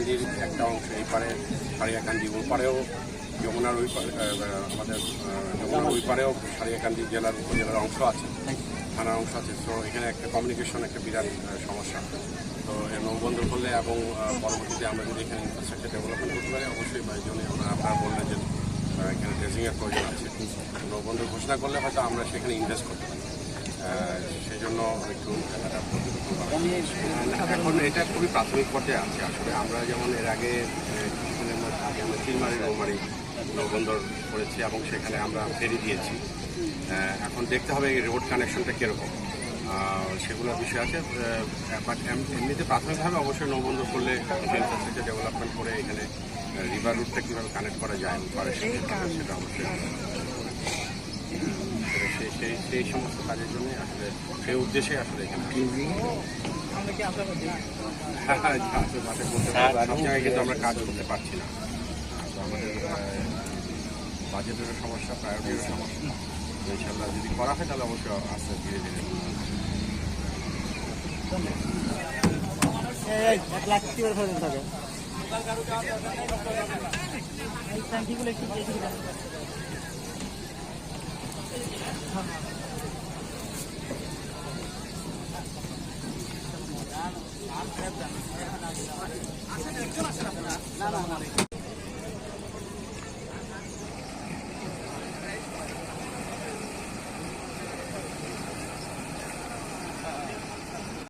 সারিয়াকান্দির একটা অংশ, এই পারে সারিয়াকান্দি ওই পারেও যমুনার ওই আমাদের যমুনার ওই পারেও সারিয়াকান্দি জেলার উপজেলার অংশ আছে, থানার অংশ আছে। তো এখানে একটা কমিউনিকেশন একটা বিরাট সমস্যা। তো নৌবন্দর করলে এবং পরবর্তীতে আমরা যদি এখানে ইনফ্রাস্ট্রাকচার ডেভেলপমেন্ট করতে পারি, অবশ্যই বা এই আপনারা বললেন যে এখানে ড্রেসিংয়ের প্রয়োজন আছে। নৌবন্দর ঘোষণা করলে হয়তো আমরা সেখানে ইনভেস্ট করতে পারি। সেই জন্য একটু। এখন এটা খুবই প্রাথমিক পর্যায়ে আছে। আসলে আমরা যেমন এর আগে আগে আমরা চিলমারি নৌমারি নৌবন্দর করেছি এবং সেখানে আমরা ফেরি দিয়েছি। এখন দেখতে হবে এই রোড কানেকশনটা কীরকম। সেগুলোর বিষয় আছে। বাট এমনিতে প্রাথমিকভাবে অবশ্যই নৌবন্দর করলে ইনফ্রাস্ট্রাকচার ডেভেলপমেন্ট করে এখানে রিভার রুটটা কীভাবে কানেক্ট করা যায় পারে সেটা অবশ্যই সেই সমস্ত কাজের জন্য আসলে সেই উদ্দেশ্যে আসলে এখানে হ্যাঁ, হ্যাঁ। সব জায়গায় কিন্তু আমরা কাজ করতে পারছি না তো আমাদের বাজেটেরও সমস্যা প্রায়োরিটিরও সমস্যা ইনশাল্লাহ যদি করা হয় তাহলে অবশ্যই আস্তে ধীরে ধীরে এক লাখ কি করে ফেরত থাকে এই ট্যাঙ্কিগুলো একটু না না